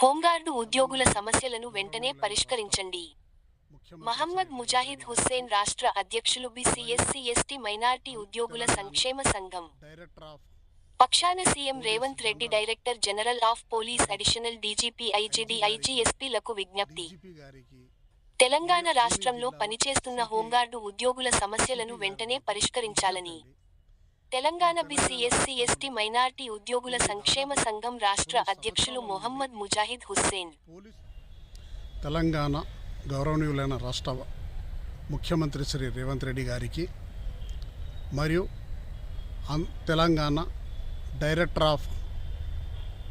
Home guard ఉద్యోగుల సమస్యలను వెంటనే పరిష్కరించండి. మహమ్మద్ ముజాహిద్ హుస్సేన్ రాష్ట్ర అధ్యక్షులు బీసీ ఎస్టీ మైనార్టీ ఉద్యోగుల సంక్షేమ సంఘం. పక్షాన CM Revanth Reddy director general of police additional DGP IGD ఐజీఎస్పీలకు విజ్ఞప్తి. తెలంగాణ రాష్ట్రంలో పనిచేస్తున్న హోంగార్డు ఉద్యోగుల సమస్యలను వెంటనే పరిష్కరించాలని. Telangana BC SC ST minority ఉద్యోగుల సంక్షేమ సంఘం రాష్ట్ర అధ్యక్షులు మొహమ్మద్ ముజాహిద్ హుస్సేన్. పోలీస్ తెలంగాణ గౌరవనీయులైన రాష్ట్ర ముఖ్యమంత్రి శ్రీ రేవంత్ రెడ్డి గారికి మరియు Telangana director of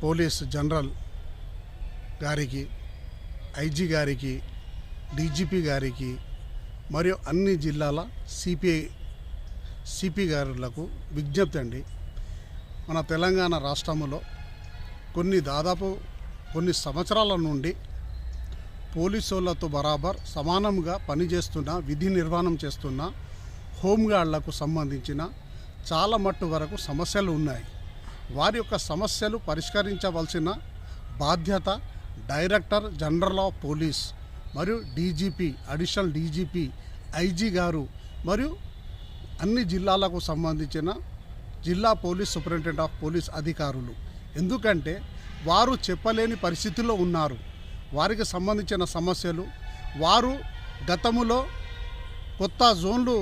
police general గారికి ఐజీ గారికి డీజీపీ గారికి మరియు అన్ని జిల్లాల సిపిఐ సిపి గారులకు విజ్ఞప్తి అండి. మన తెలంగాణ రాష్ట్రంలో కొన్ని దాదాపు కొన్ని సంవత్సరాల నుండి పోలీసులతో బరాబర్ సమానంగా పనిచేస్తున్న విధి నిర్వహణం చేస్తున్న హోంగార్డులకు సంబంధించిన చాలా మట్టు వరకు సమస్యలు ఉన్నాయి. వారి యొక్క సమస్యలు పరిష్కరించవలసిన బాధ్యత డైరెక్టర్ జనరల్ ఆఫ్ పోలీస్ మరియు డీజీపీ అడిషనల్ డీజీపీ ఐజీ గారు మరియు అన్ని జిల్లాలకు సంబంధించిన జిల్లా పోలీస్ సూపరింటెండెంట్ ఆఫ్ పోలీస్ అధికారులు. ఎందుకంటే వారు చెప్పలేని పరిస్థితిలో ఉన్నారు. వారికి సంబంధించిన సమస్యలు. వారు గతములో కొత్త జోన్లు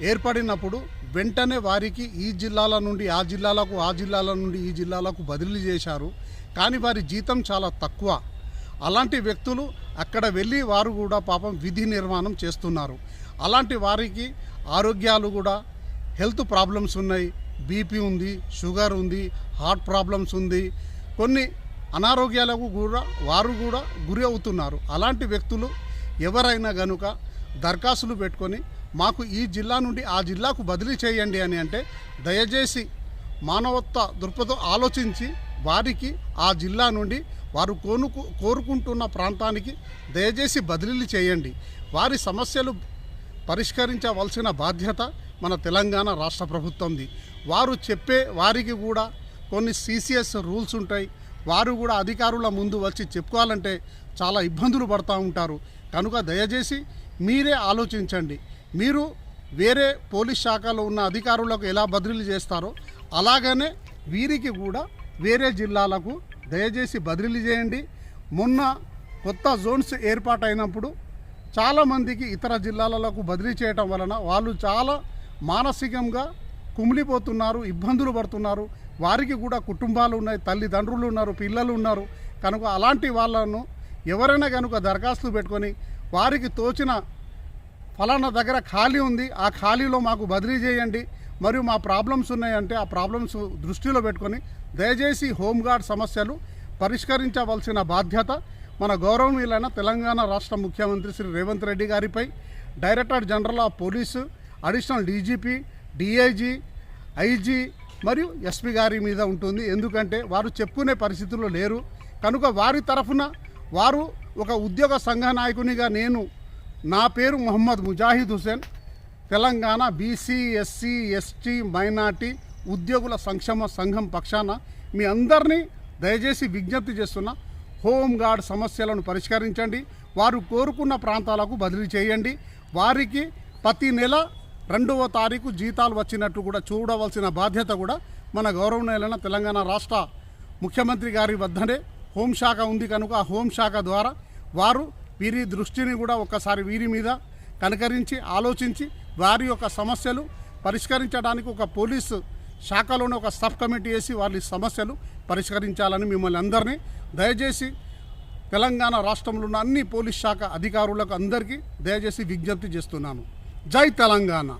ఏర్పడినప్పుడు వెంటనే వారికి ఈ జిల్లాల నుండి ఆ జిల్లాలకు ఆ జిల్లాల నుండి ఈ జిల్లాలకు బదిలీ చేశారు. కానీ వారి జీతం చాలా తక్కువ. అలాంటి వ్యక్తులు అక్కడ వెళ్ళి వారు కూడా పాపం విధి నిర్మాణం చేస్తున్నారు. అలాంటి వారికి ఆరోగ్యాలు కూడా హెల్త్ ప్రాబ్లమ్స్ ఉన్నాయి బీపీ ఉంది షుగర్ ఉంది హార్ట్ ప్రాబ్లమ్స్ ఉంది. కొన్ని అనారోగ్యాలకు కూడా వారు కూడా గురి అవుతున్నారు. అలాంటి వ్యక్తులు ఎవరైనా గనుక దరఖాస్తులు పెట్టుకొని మాకు ఈ జిల్లా నుండి ఆ జిల్లాకు బదిలీ చేయండి అని అంటే దయచేసి మానవత్వ దృక్పథం ఆలోచించి వారికి ఆ జిల్లా నుండి వారు కోనుకు కోరుకుంటున్న ప్రాంతానికి దయచేసి బదిలీలు చేయండి. వారి సమస్యలు పరిష్కరించవలసిన బాధ్యత మన తెలంగాణ రాష్ట్ర ప్రభుత్వంది. వారు చెప్పే వారికి కూడా కొన్ని సీసీఎస్ రూల్స్ ఉంటాయి. వారు కూడా అధికారుల ముందు వచ్చి చెప్పుకోవాలంటే చాలా ఇబ్బందులు పడుతూ ఉంటారు. కనుక దయచేసి మీరే ఆలోచించండి. మీరు వేరే పోలీస్ శాఖలో ఉన్న అధికారులకు ఎలా బదిలీ చేస్తారో అలాగనే వీరికి కూడా వేరే జిల్లాలకు దయచేసి బదిలీ చేయండి. మొన్న కొత్త జోన్స్ ఏర్పాటైనప్పుడు చాలామందికి ఇతర జిల్లాలకు బదిలీ చేయటం వలన వాళ్ళు చాలా మానసికంగా కుమిలిపోతున్నారు ఇబ్బందులు పడుతున్నారు. వారికి కూడా కుటుంబాలు ఉన్నాయి తల్లిదండ్రులు ఉన్నారు పిల్లలు ఉన్నారు. కనుక అలాంటి వాళ్ళను ఎవరైనా కనుక దరఖాస్తులు పెట్టుకొని వారికి తోచిన ఫలానా దగ్గర ఖాళీ ఉంది ఆ ఖాళీలో మాకు బదిలీ చేయండి. మరియు మా ప్రాబ్లమ్స్ ఉన్నాయంటే ఆ ప్రాబ్లమ్స్ దృష్టిలో పెట్టుకొని దయచేసి హోంగార్డ్ సమస్యలు పరిష్కరించవలసిన బాధ్యత మన గౌరవనీయులైన తెలంగాణ రాష్ట్ర ముఖ్యమంత్రి శ్రీ రేవంత్ రెడ్డి గారిపై director general of police additional DGP DIG IG మరియు ఎస్పీ గారి మీద ఉంటుంది. ఎందుకంటే వారు చెప్పుకునే పరిస్థితుల్లో లేరు. కనుక వారి తరఫున వారు ఒక ఉద్యోగ సంఘ నాయకునిగా నేను నా పేరు Mohammed Mujahid Hussain Telangana BC SC ST minority ఉద్యోగుల సంక్షేమ సంఘం పక్షాన మీ అందరినీ దయచేసి విజ్ఞప్తి చేస్తున్నా. హోంగార్డ్ సమస్యలను పరిష్కరించండి. వారు కోరుకున్న ప్రాంతాలకు బదిలీ చేయండి. వారికి ప్రతి నెల రెండవ తారీఖు జీతాలు వచ్చినట్టు కూడా చూడవలసిన బాధ్యత కూడా మన గౌరవనీయులైన తెలంగాణ రాష్ట్ర ముఖ్యమంత్రి గారి వద్దనే హోంశాఖ ఉంది కనుక ఆ హోంశాఖ ద్వారా వారు వీరి దృష్టిని కూడా ఒక్కసారి వీరి మీద కనకరించి ఆలోచించి వారి యొక్క సమస్యలు పరిష్కరించడానికి ఒక పోలీసు శాఖలోనే ఒక సబ్ కమిటీ వేసి వారి సమస్యలు పరిష్కరించాలని మిమ్మల్ని అందరినీ దయచేసి తెలంగాణ రాష్ట్రంలో ఉన్న అన్ని పోలీస్ శాఖ అధికారులకు అందరికీ దయచేసి విజ్ఞప్తి చేస్తున్నాను. జై తెలంగాణ.